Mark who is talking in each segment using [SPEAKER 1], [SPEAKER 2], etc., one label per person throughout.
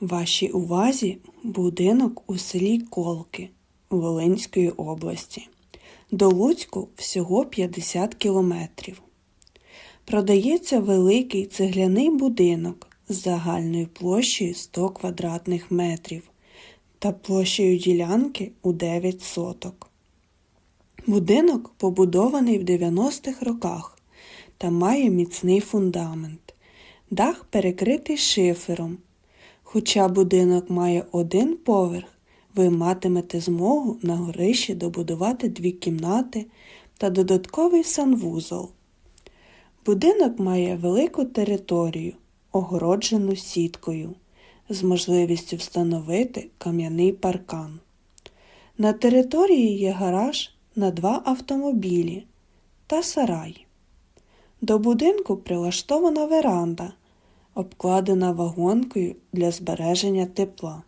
[SPEAKER 1] Вашій увазі будинок у селі Колки Волинської області. До Луцьку всього 50 кілометрів. Продається великий цегляний будинок з загальною площею 100 квадратних метрів та площею ділянки у 9 соток. Будинок побудований в 90-х роках та має міцний фундамент. Дах перекритий шифером. Хоча будинок має один поверх, ви матимете змогу на горищі добудувати дві кімнати та додатковий санвузол. Будинок має велику територію, огороджену сіткою, з можливістю встановити кам'яний паркан. На території є гараж на два автомобілі та сарай. До будинку прилаштована веранда, обкладена вагонкою для збереження тепла.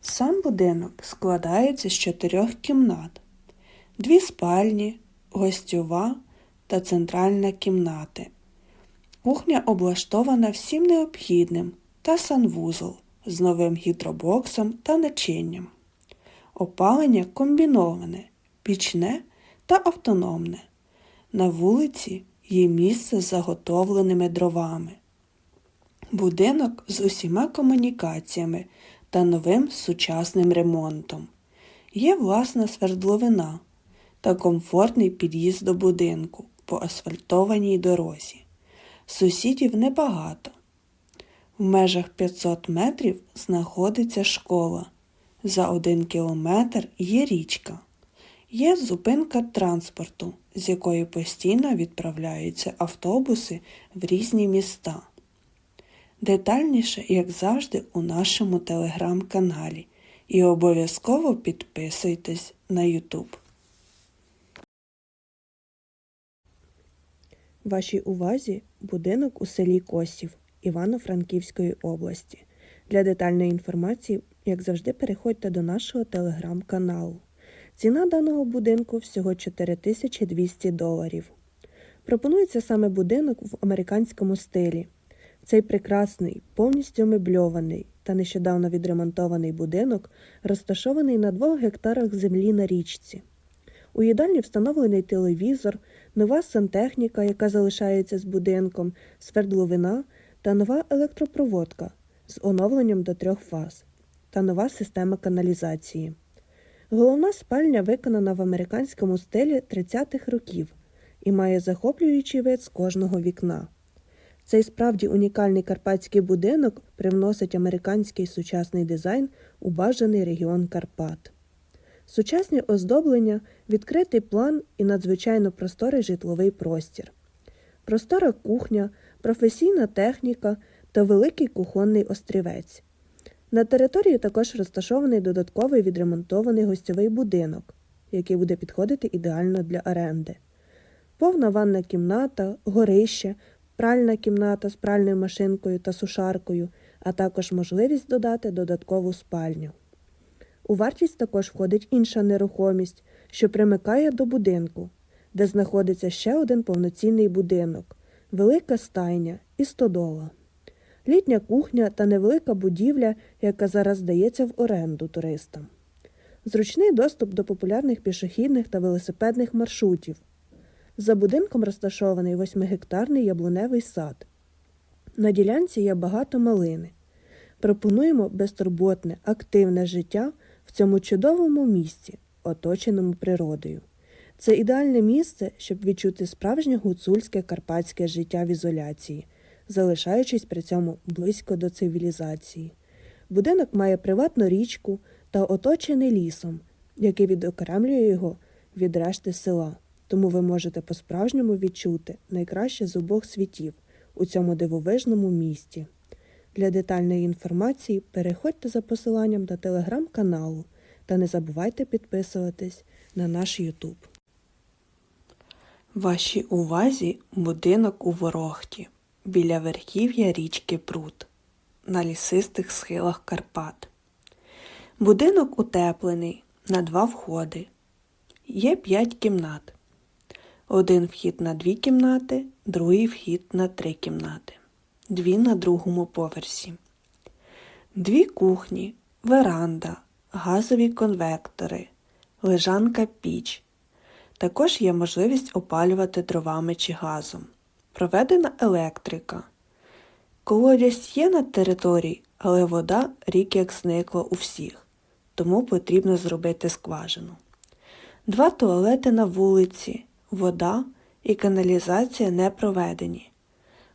[SPEAKER 1] Сам будинок складається з чотирьох кімнат, дві спальні, гостьова та центральна кімнати. Кухня облаштована всім необхідним та санвузол з новим гідробоксом та начинням. Опалення комбіноване, пічне та автономне. На вулиці є місце з заготовленими дровами. Будинок з усіма комунікаціями та новим сучасним ремонтом. Є власна свердловина та комфортний під'їзд до будинку по асфальтованій дорозі. Сусідів небагато. В межах 500 метрів знаходиться школа. За один кілометр є річка. Є зупинка транспорту, з якої постійно відправляються автобуси в різні міста. Детальніше, як завжди, у нашому телеграм-каналі. І обов'язково підписуйтесь на YouTube.
[SPEAKER 2] Вашій увазі будинок у селі Косів Івано-Франківської області. Для детальної інформації, як завжди, переходьте до нашого телеграм-каналу. Ціна даного будинку всього 4200 доларів. Пропонується саме будинок в американському стилі. Цей прекрасний, повністю мебльований та нещодавно відремонтований будинок розташований на двох гектарах землі на річці. У їдальні встановлений телевізор, нова сантехніка, яка залишається з будинком, свердловина та нова електропроводка з оновленням до трьох фаз та нова система каналізації. Головна спальня виконана в американському стилі 30-х років і має захоплюючий вид з кожного вікна. Цей справді унікальний карпатський будинок привносить американський сучасний дизайн у бажаний регіон Карпат. Сучасні оздоблення, відкритий план і надзвичайно просторий житловий простір, простора кухня, професійна техніка та великий кухонний острівець. На території також розташований додатковий відремонтований гостьовий будинок, який буде підходити ідеально для оренди. Повна ванна кімната, горище, пральна кімната з пральною машинкою та сушаркою, а також можливість додати додаткову спальню. У вартість також входить інша нерухомість, що примикає до будинку, де знаходиться ще один повноцінний будинок, велика стайня і стодола, літня кухня та невелика будівля, яка зараз здається в оренду туристам, зручний доступ до популярних пішохідних та велосипедних маршрутів. За будинком розташований восьмигектарний яблуневий сад. На ділянці є багато малини. Пропонуємо безтурботне, активне життя в цьому чудовому місці, оточеному природою. Це ідеальне місце, щоб відчути справжнє гуцульське карпатське життя в ізоляції, залишаючись при цьому близько до цивілізації. Будинок має приватну річку та оточений лісом, який відокремлює його від решти села тому ви можете по-справжньому відчути найкраще з обох світів у цьому дивовижному місті. Для детальної інформації переходьте за посиланням до телеграм-каналу та не забувайте підписуватись на наш YouTube.
[SPEAKER 1] Вашій увазі будинок у Ворохті біля верхів'я річки Прут на лісистих схилах Карпат. Будинок утеплений на два входи. Є п'ять кімнат. Один вхід на дві кімнати, другий вхід на три кімнати, дві на другому поверсі. дві кухні, веранда, газові конвектори, лежанка піч. Також є можливість опалювати дровами чи газом. Проведена електрика. Колодязь є на території, але вода рік як зникла у всіх, тому потрібно зробити скважину. Два туалети на вулиці, вода і каналізація не проведені.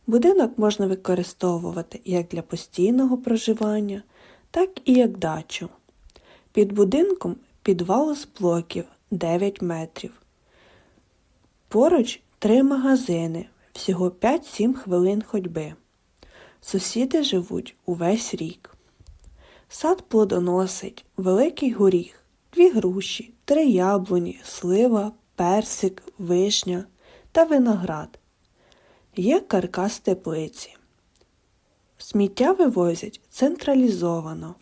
[SPEAKER 1] Будинок можна використовувати як для постійного проживання, так і як дачу. Під будинком підвал з блоків 9 метрів. Поруч три магазини, всього 5-7 хвилин ходьби. Сусіди живуть увесь рік. Сад плодоносить, великий горіх, дві груші, три яблуні, слива, персик, вишня та виноград. Є каркас теплиці. Сміття вивозять централізовано.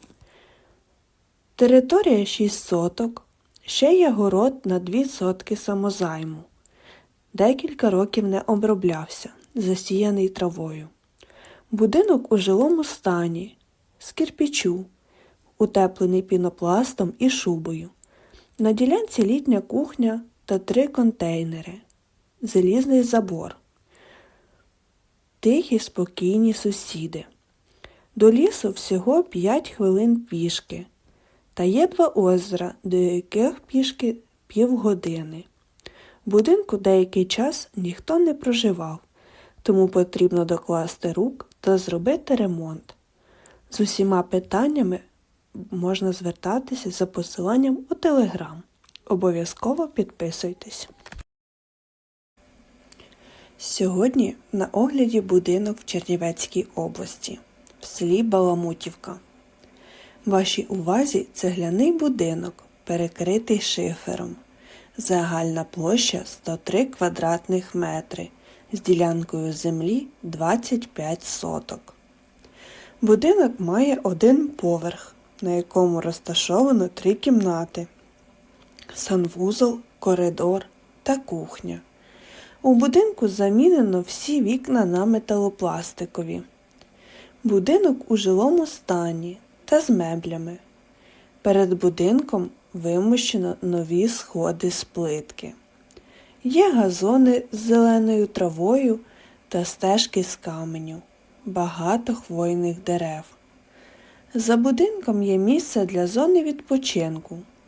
[SPEAKER 1] Територія 6 соток, ще є город на 2 сотки самозайму. Декілька років не оброблявся, засіяний травою. Будинок у жилому стані, з кирпічу, утеплений пінопластом і шубою. На ділянці літня кухня та три контейнери, залізний забор. Тихі, спокійні сусіди. До лісу всього 5 хвилин пішки. Та є два озера, до яких пішки півгодини. В будинку деякий час ніхто не проживав, тому потрібно докласти рук та зробити ремонт. З усіма питаннями можна звертатися за посиланням у Телеграм. Обов'язково підписуйтесь. Сьогодні на огляді будинок в Чернівецькій області, в селі Баламутівка. Вашій увазі цегляний будинок, перекритий шифером. Загальна площа 103 квадратних метри з ділянкою землі 25 соток. Будинок має один поверх, на якому розташовано три кімнати, санвузол, коридор та кухня. У будинку замінено всі вікна на металопластикові. Будинок у жилому стані та з меблями. Перед будинком вимощено нові сходи з плитки. Є газони з зеленою травою та стежки з каменю, багато хвойних дерев. За будинком є місце для зони відпочинку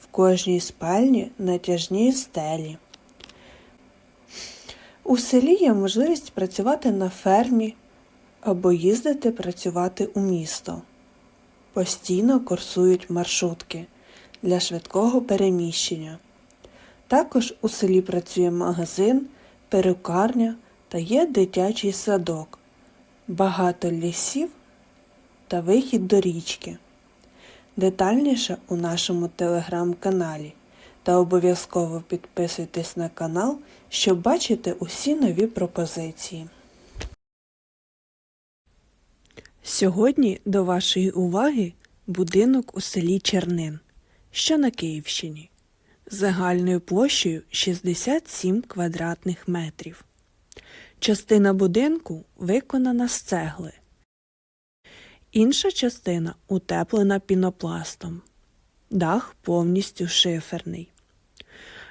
[SPEAKER 1] В кожній спальні натяжні стелі. У селі є можливість працювати на фермі або їздити працювати у місто. Постійно курсують маршрутки для швидкого переміщення. Також у селі працює магазин, перукарня та є дитячий садок, багато лісів та вихід до річки. Детальніше у нашому телеграм-каналі та обов'язково підписуйтесь на канал, щоб бачити усі нові пропозиції. Сьогодні до вашої уваги будинок у селі Чернин, що на Київщині, загальною площею 67 квадратних метрів. Частина будинку виконана з цегли. Інша частина утеплена пінопластом. Дах повністю шиферний.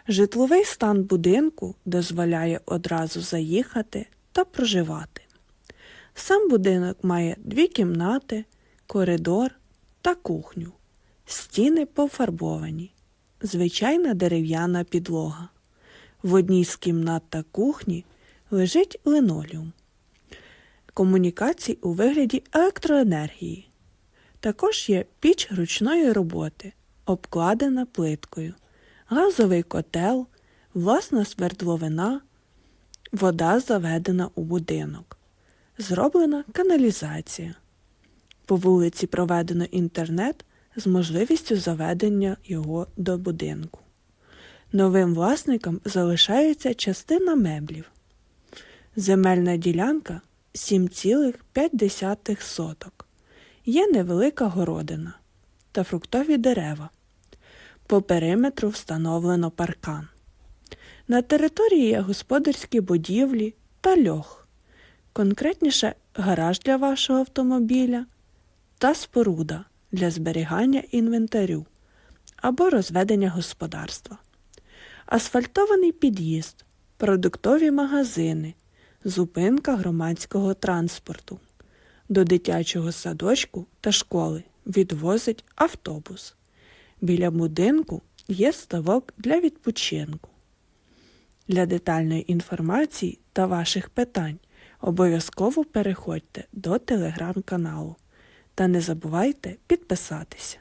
[SPEAKER 1] Житловий стан будинку дозволяє одразу заїхати та проживати. Сам будинок має дві кімнати, коридор та кухню. Стіни пофарбовані. Звичайна дерев'яна підлога. В одній з кімнат та кухні лежить линолеум. Комунікацій у вигляді електроенергії. Також є піч ручної роботи, обкладена плиткою, газовий котел, власна свердловина, вода заведена у будинок. Зроблена каналізація.
[SPEAKER 2] По вулиці проведено інтернет з можливістю заведення його до будинку. Новим власникам залишається частина меблів. Земельна ділянка 7,5 соток. Є невелика городина та фруктові дерева. По периметру встановлено паркан. На території є господарські будівлі та льох, конкретніше гараж для вашого автомобіля та споруда для зберігання інвентарю або розведення господарства, асфальтований під'їзд, продуктові магазини, зупинка громадського транспорту. До дитячого садочку та школи відвозить автобус. Біля будинку є ставок для відпочинку. Для детальної інформації та ваших питань обов'язково переходьте до телеграм-каналу та не забувайте підписатися.